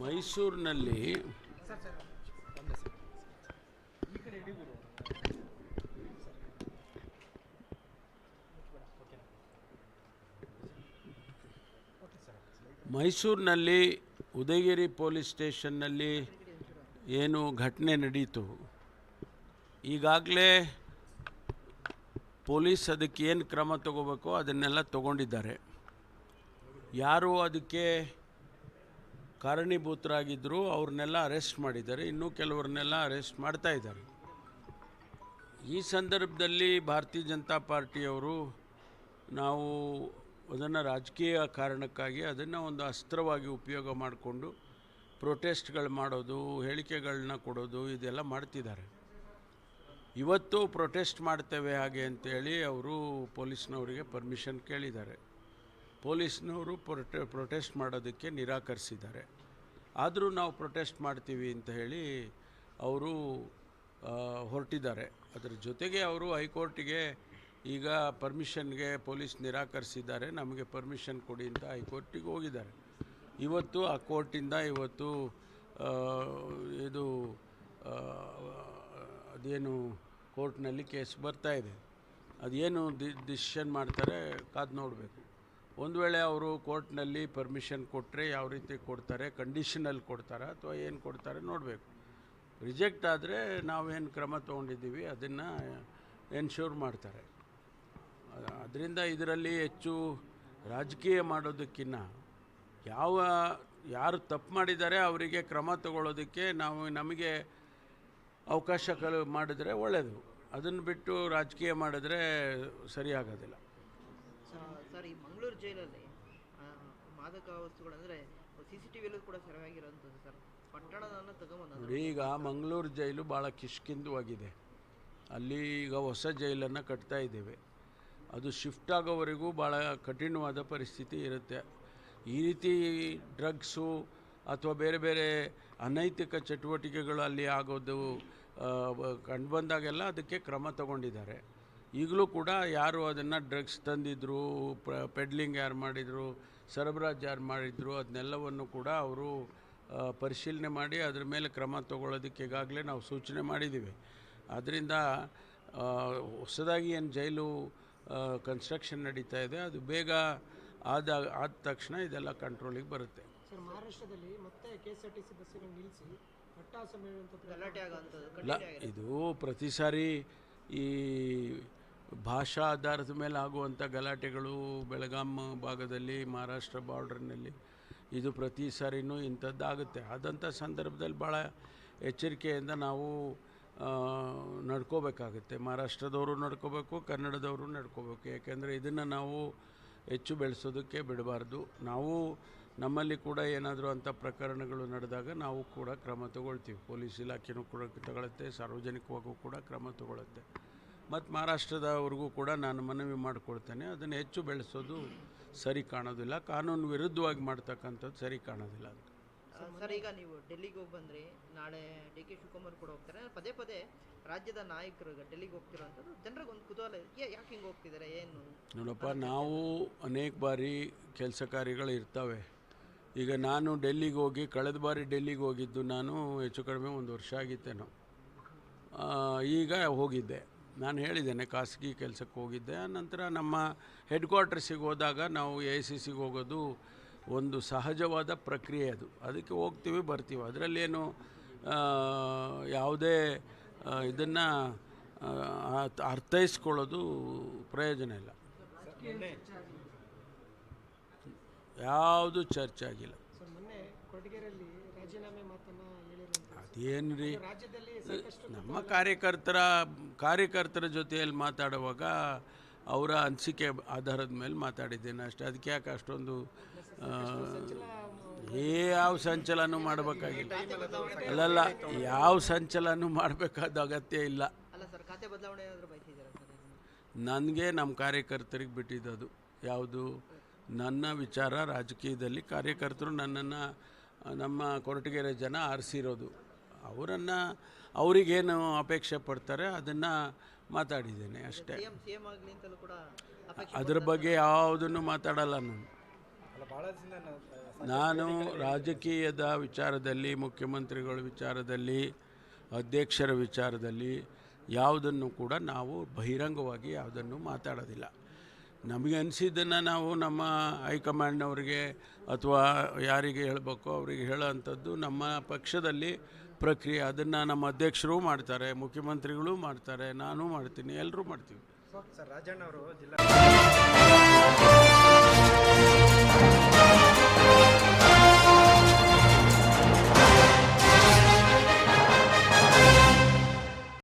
ಮೈಸೂರಿನಲ್ಲಿ ಮೈಸೂರಿನಲ್ಲಿ ಉದಯಗಿರಿ ಪೊಲೀಸ್ ಸ್ಟೇಷನ್ನಲ್ಲಿ ಏನು ಘಟನೆ ನಡೀತು? ಈಗಾಗಲೇ ಪೊಲೀಸ್ ಅದಕ್ಕೆ ಏನು ಕ್ರಮ ತಗೋಬೇಕೋ ಅದನ್ನೆಲ್ಲ ತಗೊಂಡಿದ್ದಾರೆ. ಯಾರು ಅದಕ್ಕೆ ಕಾರಣೀಭೂತರಾಗಿದ್ದರು ಅವ್ರನ್ನೆಲ್ಲ ಅರೆಸ್ಟ್ ಮಾಡಿದ್ದಾರೆ. ಇನ್ನೂ ಕೆಲವ್ರನ್ನೆಲ್ಲ ಅರೆಸ್ಟ್ ಮಾಡ್ತಾ ಇದ್ದಾರೆ. ಈ ಸಂದರ್ಭದಲ್ಲಿ ಭಾರತೀಯ ಜನತಾ ಪಾರ್ಟಿಯವರು ನಾವು ಅದನ್ನು ರಾಜಕೀಯ ಕಾರಣಕ್ಕಾಗಿ ಅದನ್ನು ಒಂದು ಅಸ್ತ್ರವಾಗಿ ಉಪಯೋಗ ಮಾಡಿಕೊಂಡು ಪ್ರೊಟೆಸ್ಟ್ಗಳು ಮಾಡೋದು, ಹೇಳಿಕೆಗಳನ್ನ ಕೊಡೋದು, ಇದೆಲ್ಲ ಮಾಡ್ತಿದ್ದಾರೆ. ಇವತ್ತು ಪ್ರೊಟೆಸ್ಟ್ ಮಾಡ್ತೇವೆ ಹಾಗೆ ಅಂತೇಳಿ ಅವರು ಪೊಲೀಸ್ನವರಿಗೆ ಪರ್ಮಿಷನ್ ಕೇಳಿದ್ದಾರೆ. ಪೊಲೀಸ್ನವರು ಪ್ರೊಟೆ, ಪ್ರೊಟೆಸ್ಟ್ ಮಾಡೋದಕ್ಕೆ ನಿರಾಕರಿಸಿದ್ದಾರೆ. ಆದರೂ ನಾವು ಪ್ರೊಟೆಸ್ಟ್ ಮಾಡ್ತೀವಿ ಅಂತ ಹೇಳಿ ಅವರು ಹೊರಟಿದ್ದಾರೆ. ಅದರ ಜೊತೆಗೆ ಅವರು ಹೈಕೋರ್ಟಿಗೆ ಈಗ ಪರ್ಮಿಷನ್ಗೆ ಪೊಲೀಸ್ ನಿರಾಕರಿಸಿದ್ದಾರೆ. ನಮಗೆ ಪರ್ಮಿಷನ್ ಕೊಡಿ ಅಂತ ಹೈಕೋರ್ಟಿಗೆ ಹೋಗಿದ್ದಾರೆ. ಇವತ್ತು ಆ ಕೋರ್ಟಿಂದ ಇವತ್ತು ಇದು ಅದೇನು ಕೋರ್ಟ್ನಲ್ಲಿ ಕೇಸ್ ಬರ್ತಾ ಇದೆ. ಅದೇನು ಡಿ ಡಿಸಿಷನ್ ಮಾಡ್ತಾರೆ ಕಾದು ನೋಡಬೇಕು. ಒಂದು ವೇಳೆ ಅವರು ಕೋರ್ಟ್ನಲ್ಲಿ ಪರ್ಮಿಷನ್ ಕೊಟ್ಟರೆ ಯಾವ ರೀತಿ ಕೊಡ್ತಾರೆ ಕಂಡೀಷನಲ್ಲಿ ಕೊಡ್ತಾರಾ ಅಥವಾ ಏನು ಕೊಡ್ತಾರೆ ನೋಡಬೇಕು. ರಿಜೆಕ್ಟ್ ಆದರೆ ನಾವೇನು ಕ್ರಮ ತೊಗೊಂಡಿದ್ದೀವಿ, ಅದನ್ನು ಎನ್ಶೂರ್ ಮಾಡ್ತಾರೆ. ಅದರಿಂದ ಇದರಲ್ಲಿ ಹೆಚ್ಚು ರಾಜಕೀಯ ಮಾಡೋದಕ್ಕಿಂತ ಯಾವ, ಯಾರು ತಪ್ಪು ಮಾಡಿದ್ದಾರೆ ಅವರಿಗೆ ಕ್ರಮ ತಗೊಳ್ಳೋದಕ್ಕೆ ನಾವು ನಮಗೆ ಅವಕಾಶ ಕಲ್ ಮಾಡಿದ್ರೆ ಒಳ್ಳೆಯದು ಅದನ್ನು ಬಿಟ್ಟು ರಾಜಕೀಯ ಮಾಡಿದ್ರೆ ಸರಿಯಾಗೋದಿಲ್ಲ. ಜೈಲಲ್ಲಿ. ಮಾದಕ ವಸ್ತುಗಳಂದರೆ ಸಿ ಸಿ ಟಿ ವಿಯಲ್ಲೂ ಕೂಡ ಸೆರೆಯಾಗಿರೋಂಥದ್ದು ಸರ್. ಪಟ್ಟಣದನ್ನು ತಗೊಂಬಂದ ಈಗ ಮಂಗಳೂರು ಜೈಲು ಭಾಳ ಕಿಷ್ಕಿಂದವಾಗಿದೆ. ಅಲ್ಲಿ ಈಗ ಹೊಸ ಜೈಲನ್ನು ಕಟ್ತಾ ಇದ್ದೇವೆ. ಅದು ಶಿಫ್ಟ್ ಆಗೋವರೆಗೂ ಭಾಳ ಕಠಿಣವಾದ ಪರಿಸ್ಥಿತಿ ಇರುತ್ತೆ. ಈ ರೀತಿ ಡ್ರಗ್ಸು ಅಥವಾ ಬೇರೆ ಬೇರೆ ಅನೈತಿಕ ಚಟುವಟಿಕೆಗಳು ಅಲ್ಲಿ ಆಗೋದು ಕಂಡು ಬಂದಾಗೆಲ್ಲ ಅದಕ್ಕೆ ಕ್ರಮ ತಗೊಂಡಿದ್ದಾರೆ. ಈಗಲೂ ಕೂಡ ಯಾರು ಅದನ್ನು ಡ್ರಗ್ಸ್ ತಂದಿದ್ರು ಪ್ರ ಪೆಡ್ಲಿಂಗ್ ಯಾರು ಮಾಡಿದರು ಸರಬರಾಜು ಯಾರು ಮಾಡಿದರು ಅದನ್ನೆಲ್ಲವನ್ನು ಕೂಡ ಅವರು ಪರಿಶೀಲನೆ ಮಾಡಿ ಅದ್ರ ಮೇಲೆ ಕ್ರಮ ತಗೊಳ್ಳೋದಕ್ಕೆ ಈಗಾಗಲೇ ನಾವು ಸೂಚನೆ ಮಾಡಿದ್ದೀವಿ ಆದ್ದರಿಂದ ಹೊಸದಾಗಿ ಏನು ಜೈಲು ಕನ್ಸ್ಟ್ರಕ್ಷನ್ ನಡೀತಾ ಇದೆ ಅದು ಬೇಗ ಆದ ಆದ ತಕ್ಷಣ ಇದೆಲ್ಲ ಕಂಟ್ರೋಲಿಗೆ ಬರುತ್ತೆ. ಸರ್ ಮಹಾರಾಷ್ಟ್ರದಲ್ಲಿ ಮತ್ತೆ K S R T C ಬಸ್ಸುಗಳು ನಿಲ್ಲಿಸಿ ಇಲ್ಲ ಇದು ಪ್ರತಿ ಸಾರಿ ಈ ಭಾಷಾ ಆಧಾರದ ಮೇಲೆ ಆಗುವಂಥ ಗಲಾಟೆಗಳು ಬೆಳಗಾಂ ಭಾಗದಲ್ಲಿ, ಮಹಾರಾಷ್ಟ್ರ ಬಾರ್ಡ್ರ್ನಲ್ಲಿ ಇದು ಪ್ರತಿ ಸಾರಿನೂ ಇಂಥದ್ದಾಗುತ್ತೆ. ಆದಂಥ ಸಂದರ್ಭದಲ್ಲಿ ಭಾಳ ಎಚ್ಚರಿಕೆಯಿಂದ ನಾವು ನಡ್ಕೋಬೇಕಾಗುತ್ತೆ. ಮಹಾರಾಷ್ಟ್ರದವರು ನಡ್ಕೋಬೇಕು, ಕನ್ನಡದವರು ನಡ್ಕೋಬೇಕು. ಯಾಕೆಂದರೆ ಇದನ್ನು ನಾವು ಹೆಚ್ಚು ಬೆಳೆಸೋದಕ್ಕೆ ಬಿಡಬಾರ್ದು. ನಾವು ನಮ್ಮಲ್ಲಿ ಕೂಡ ಏನಾದರೂ ಅಂಥ ಪ್ರಕರಣಗಳು ನಡೆದಾಗ ನಾವು ಕೂಡ ಕ್ರಮ ತಗೊಳ್ತೀವಿ. ಪೊಲೀಸ್ ಇಲಾಖೆನೂ ಕೂಡ ತಗೊಳುತ್ತೆ ಸಾರ್ವಜನಿಕವಾಗೂ ಕೂಡ ಕ್ರಮ ತಗೊಳುತ್ತೆ ಮತ್ತು ಮಹಾರಾಷ್ಟ್ರದವ್ರಿಗೂ ಕೂಡ ನಾನು ಮನವಿ ಮಾಡಿಕೊಳ್ತೇನೆ. ಅದನ್ನು ಹೆಚ್ಚು ಬೆಳೆಸೋದು ಸರಿ ಕಾಣೋದಿಲ್ಲ. ಕಾನೂನು ವಿರುದ್ಧವಾಗಿ ಮಾಡ್ತಕ್ಕಂಥದ್ದು ಸರಿ ಕಾಣೋದಿಲ್ಲ ಅಂತ. ಸರ್ ಈಗ ನೀವು ಡೆಲ್ಲಿಗೆ ಹೋಗಿ ಬಂದ್ರಿ. ನಾಳೆ ಡಿ ಕೆ ಶಿವಕುಮಾರ್ ಕೂಡ ಹೋಗ್ತಾರೆ. ಪದೇ ಪದೇ ರಾಜ್ಯದ ನಾಯಕರು ಈಗ ಡೆಲ್ಲಿಗೆ ಹೋಗ್ತಿರೋಂಥದ್ದು. ಜನರಿಗೆ ಒಂದು ಕುತೂಹಲ ಯಾಕೆ ಹಿಂಗೆ ಹೋಗ್ತಿದ್ದಾರೆ ಏನು? ನೋಡಪ್ಪ ನಾವು ಅನೇಕ ಬಾರಿ ಕೆಲಸ ಕಾರ್ಯಗಳು ಇರ್ತವೆ. ಈಗ ನಾನು ಡೆಲ್ಲಿಗೆ ಹೋಗಿ ಕಳೆದ ಬಾರಿ ಡೆಲ್ಲಿಗೆ ಹೋಗಿದ್ದು ನಾನು ಹೆಚ್ಚು ಕಡಿಮೆ ಒಂದು ವರ್ಷ ಆಗಿತ್ತೇನೋ. ಈಗ ಹೋಗಿದ್ದೆ. ನಾನು ಹೇಳಿದ್ದೇನೆ, ಖಾಸಗಿ ಕೆಲಸಕ್ಕೆ ಹೋಗಿದ್ದೆ. ನಂತರ ನಮ್ಮ ಹೆಡ್ ಕ್ವಾರ್ಟರ್ಸಿಗೆ ಹೋದಾಗ ನಾವು ಎ ಐ ಸಿ ಸಿಗೆ ಹೋಗೋದು ಒಂದು ಸಹಜವಾದ ಪ್ರಕ್ರಿಯೆ ಅದು. ಅದಕ್ಕೆ ಹೋಗ್ತೀವಿ, ಬರ್ತೀವಿ. ಅದರಲ್ಲೇನು ಯಾವುದೇ ಇದನ್ನು ಅರ್ಥೈಸ್ಕೊಳ್ಳೋದು ಪ್ರಯೋಜನ ಇಲ್ಲ. ಯಾವುದು ಚರ್ಚೆ ಆಗಿಲ್ಲ. ರಾಜೀನಾಮೆ ಅದೇನು ರೀ ನಮ್ಮ ಕಾರ್ಯಕರ್ತರ ಕಾರ್ಯಕರ್ತರ ಜೊತೆಯಲ್ಲಿ ಮಾತಾಡುವಾಗ ಅವರ ಅನಿಸಿಕೆ ಆಧಾರದ ಮೇಲೆ ಮಾತಾಡಿದ್ದೇನೆ ಅಷ್ಟೇ. ಅದಕ್ಕೆ ಯಾಕೆ ಅಷ್ಟೊಂದು ಏ ಯಾವ ಸಂಚಲನ ಮಾಡಬೇಕಾಗಿಲ್ಲ. ಅಲ್ಲಲ್ಲ, ಯಾವ ಸಂಚಲನ ಮಾಡಬೇಕಾದ ಅಗತ್ಯ ಇಲ್ಲ. ನನಗೆ ನಮ್ಮ ಕಾರ್ಯಕರ್ತರಿಗೆ ಬಿಟ್ಟಿದ್ದದು ಯಾವುದು? ನನ್ನ ವಿಚಾರ ರಾಜಕೀಯದಲ್ಲಿ ಕಾರ್ಯಕರ್ತರು ನನ್ನನ್ನು, ನಮ್ಮ ಕೊರಟಗೆರೆ ಜನ ಆರಿಸಿರೋದು. ಅವರನ್ನು ಅವರಿಗೇನು ಅಪೇಕ್ಷೆ ಪಡ್ತಾರೆ ಅದನ್ನು ಮಾತಾಡಿದ್ದೇನೆ ಅಷ್ಟೇ. ಅದ್ರ ಬಗ್ಗೆ ಯಾವುದನ್ನು ಮಾತಾಡಲ್ಲ ನಾನು. ನಾನು ರಾಜಕೀಯದ ವಿಚಾರದಲ್ಲಿ ಮುಖ್ಯಮಂತ್ರಿಗಳ ವಿಚಾರದಲ್ಲಿ ಅಧ್ಯಕ್ಷರ ವಿಚಾರದಲ್ಲಿ ಯಾವುದನ್ನು ಕೂಡ ನಾವು ಬಹಿರಂಗವಾಗಿ ಯಾವುದನ್ನು ಮಾತಾಡೋದಿಲ್ಲ. ನಮಗೆ ಅನಿಸಿದ್ದನ್ನು ನಾವು ನಮ್ಮ ಹೈಕಮಾಂಡ್ನವ್ರಿಗೆ ಅಥವಾ ಯಾರಿಗೆ ಹೇಳಬೇಕೋ ಅವರಿಗೆ ಹೇಳೋವಂಥದ್ದು ನಮ್ಮ ಪಕ್ಷದಲ್ಲಿ ಪ್ರಕ್ರಿಯೆ ಅದನ್ನು ನಮ್ಮ ಅಧ್ಯಕ್ಷರು ಮಾಡ್ತಾರೆ, ಮುಖ್ಯಮಂತ್ರಿಗಳು ಮಾಡ್ತಾರೆ, ನಾನು ಮಾಡ್ತೀನಿ ಎಲ್ಲರೂ ಮಾಡ್ತೀವಿ. ಸರ್ ರಾಜಣ್ಣ ಅವರು ಜಿಲ್ಲಾ